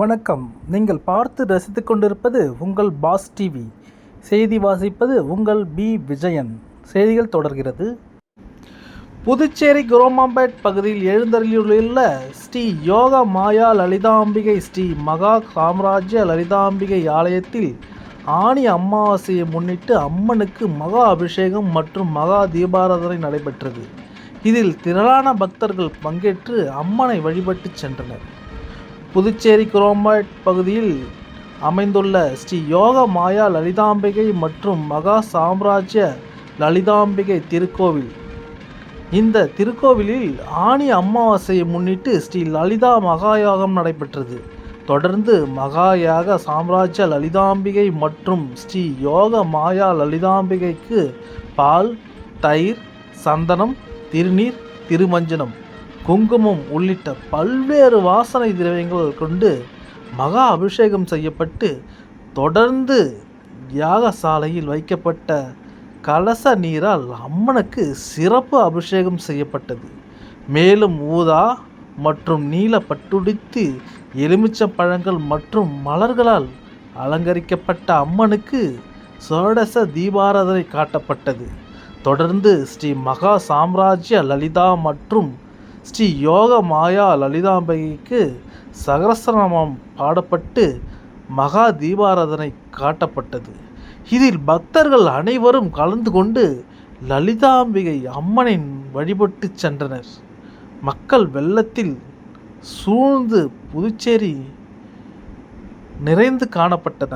வணக்கம். நீங்கள் பார்த்து ரசித்து கொண்டிருப்பது உங்கள் பாஸ் டிவி. செய்தி வாசிப்பது உங்கள் பி. விஜயன். செய்திகள் தொடர்கிறது. புதுச்சேரி குரோமாம்பேட் பகுதியில் எழுந்தருளியுள்ள ஸ்ரீ யோக மாயா லலிதாம்பிகை ஸ்ரீ மகா சாம்ராஜ்ய லலிதாம்பிகை ஆலயத்தில் ஆணி அமாவாசையை முன்னிட்டு அம்மனுக்கு மகா அபிஷேகம் மற்றும் மகா தீபாராதனை நடைபெற்றது. இதில் திரளான பக்தர்கள் பங்கேற்று அம்மனை வழிபட்டு சென்றனர். புதுச்சேரி குரோம்பேட் பகுதியில் அமைந்துள்ள ஸ்ரீ யோக மாயா லலிதாம்பிகை மற்றும் மகா சாம்ராஜ்ய லலிதாம்பிகை திருக்கோவில். இந்த திருக்கோவிலில் ஆணி அமாவாசையை முன்னிட்டு ஸ்ரீ லலிதா மகாயாகம் நடைபெற்றது. தொடர்ந்து மகாயாக சாம்ராஜ்ய லலிதாம்பிகை மற்றும் ஸ்ரீ யோக மாயா லலிதாம்பிகைக்கு பால் தயிர் சந்தனம் திருநீர் திருமஞ்சனம் குங்குமம் உள்ளிட்ட பல்வேறு வாசனை திரவியங்கள் கொண்டு மகா அபிஷேகம் செய்யப்பட்டு தொடர்ந்து யாகசாலையில் வைக்கப்பட்ட கலச நீரால் அம்மனுக்கு சிறப்பு அபிஷேகம் செய்யப்பட்டது. மேலும் ஊதா மற்றும் நீல பட்டுடித்து எலுமிச்சம் பழங்கள் மற்றும் மலர்களால் அலங்கரிக்கப்பட்ட அம்மனுக்கு சோடச தீபாராதனை காட்டப்பட்டது. தொடர்ந்து ஸ்ரீ மகா சாம்ராஜ்ய லலிதா மற்றும் ஸ்ரீ யோக மாயா லலிதாம்பிகைக்கு சகரசநாமம் பாடப்பட்டு மகா தீபாராதனை காட்டப்பட்டது. இதில் பக்தர்கள் அனைவரும் கலந்து கொண்டு லலிதாம்பிகை அம்மனை வழிபட்டு சென்றனர். மக்கள் வெள்ளத்தில் சூழ்ந்து புதுச்சேரி நிறைந்து காணப்பட்டன.